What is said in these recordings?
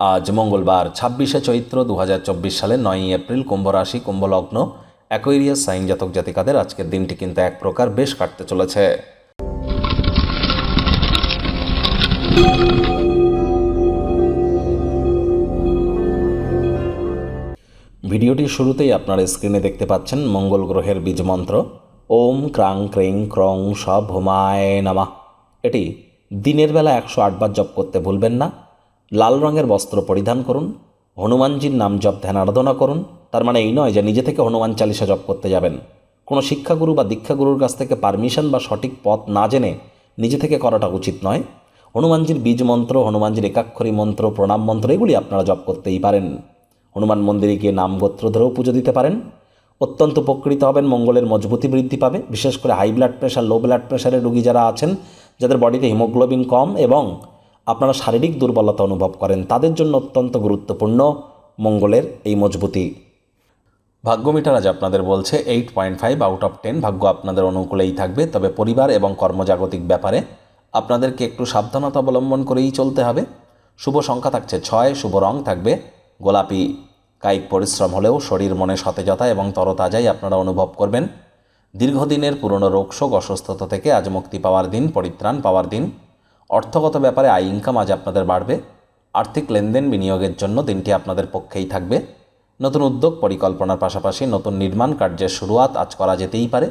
আজ মঙ্গলবার, ছাব্বিশে চৈত্র দু সালের নয়ই এপ্রিল, কুম্ভ রাশি, কুম্ভ লগ্ন, অ্যাকোয়ারিয়াস সাইন জাতক জাতিকাদের আজকের দিনটি কিন্তু এক প্রকার বেশ কাটতে চলেছে। ভিডিওটির শুরুতেই আপনারা স্ক্রিনে দেখতে পাচ্ছেন মঙ্গল গ্রহের বীজ মন্ত্র। ওম ক্রাং ক্রিং ক্রং সব হোমায় নামা। এটি দিনের বেলা একশো আটবার জপ করতে ভুলবেন না। লাল রঙের বস্ত্র পরিধান করুন, হনুমানজির নাম জপ ধ্যান আরাধনা করুন, তার মানে এই নয় যে নিজে থেকে হনুমান চালিসা জপ করতে যাবেন। কোনো শিক্ষাগুরু বা দীক্ষাগুরুর কাছ থেকে পারমিশন বা সঠিক পথ না জেনে নিজে থেকে করাটা উচিত নয়। হনুমানজির বীজ মন্ত্র, হনুমানজির একাক্ষরী মন্ত্র, প্রণাম মন্ত্র, এগুলি আপনারা জপ করতেই পারেন। হনুমান মন্দিরে গিয়ে নাম গোত্র ধরেও পুজো দিতে পারেন। অত্যন্ত উপকৃত হবেন, মঙ্গলের মজবুতি বৃদ্ধি পাবে, বিশেষ করে high blood pressure, low blood প্রেশারের রোগী যারা আছেন, যাদের বডিতে হিমোগ্লোবিন কম এবং আপনারা শারীরিক দুর্বলতা অনুভব করেন, তাদের জন্য অত্যন্ত গুরুত্বপূর্ণ মঙ্গলের এই মজবুতি। ভাগ্য মিটার আজ আপনাদের বলছে eight point five out of ten ভাগ্য আপনাদের অনুকূলেই থাকবে, তবে পরিবার এবং কর্মজাগতিক ব্যাপারে আপনাদেরকে একটু সাবধানতা অবলম্বন করেই চলতে হবে। শুভ সংখ্যা থাকছে ছয়, শুভ রং থাকবে গোলাপি। কায়িক পরিশ্রম হলেও শরীর মনে সতেজতা এবং তরতাজাই আপনারা অনুভব করবেন। দীর্ঘদিনের পুরনো রোগশোক অসুস্থতা থেকে আজ মুক্তি পাওয়ার দিন, পরিত্রাণ পাওয়ার দিন। অর্থগত ব্যাপারে আয় ইনকাম আজ আপনাদের বাড়বে। আর্থিক লেনদেন বিনিয়োগের জন্য দিনটি আপনাদের পক্ষেই থাকবে। নতুন উদ্যোগ পরিকল্পনার পাশাপাশি নতুন নির্মাণ কার্যের শুরুয়াত আজ করা যেতেই পারে।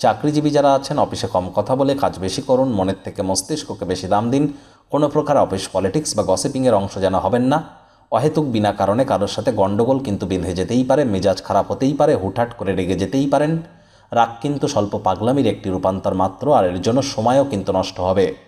চাকরিজীবী যারা আছেন, অফিসে কম কথা বলে কাজ বেশি করুন, মনের থেকে মস্তিষ্ককে বেশি দাম দিন। কোনো প্রকার অফিস পলিটিক্স বা গসিপিংয়ের অংশ যেন হবেন না। অহেতুক বিনা কারণে কারোর সাথে গণ্ডগোল কিন্তু বেঁধে যেতেই পারে, মেজাজ খারাপ হতেই পারে, হুটহাট করে রেগে যেতেই পারেন। রাগ কিন্তু স্বল্প পাগলামির একটি রূপান্তর মাত্র, আর এর জন্য সময়ও কিন্তু নষ্ট হবে।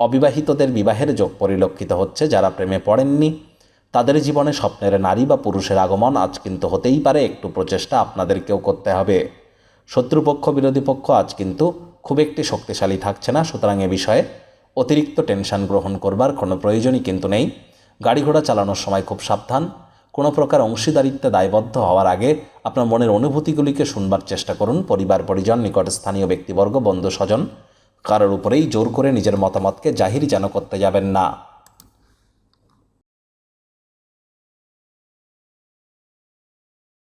অবিবাহিতদের বিবাহের যোগ পরিলক্ষিত হচ্ছে যারা প্রেমে পড়েননি। তাদের জীবনে স্বপ্নের নারী বা পুরুষের আগমন আজ কিন্তু হতেই পারে, একটু প্রচেষ্টা আপনাদেরকেও করতে হবে। শত্রুপক্ষ, বিরোধী পক্ষ আজ কিন্তু খুব একটি শক্তিশালী থাকছে না, সুতরাং এ বিষয়ে অতিরিক্ত টেনশন গ্রহণ করবার কোনো প্রয়োজনই কিন্তু নেই। গাড়ি ঘোড়া চালানোর সময় খুব সাবধান। কোনো প্রকার অংশীদারিত্বে দায়বদ্ধ হওয়ার আগে আপনার মনের অনুভূতিগুলিকে শুনবার চেষ্টা করুন। পরিবার, পরিজন, নিকট স্থানীয় ব্যক্তিবর্গ বন্ধু স্বজন কারোর উপরেই জোর করে নিজের মতামতকে জাহির যেন করতে যাবেন না।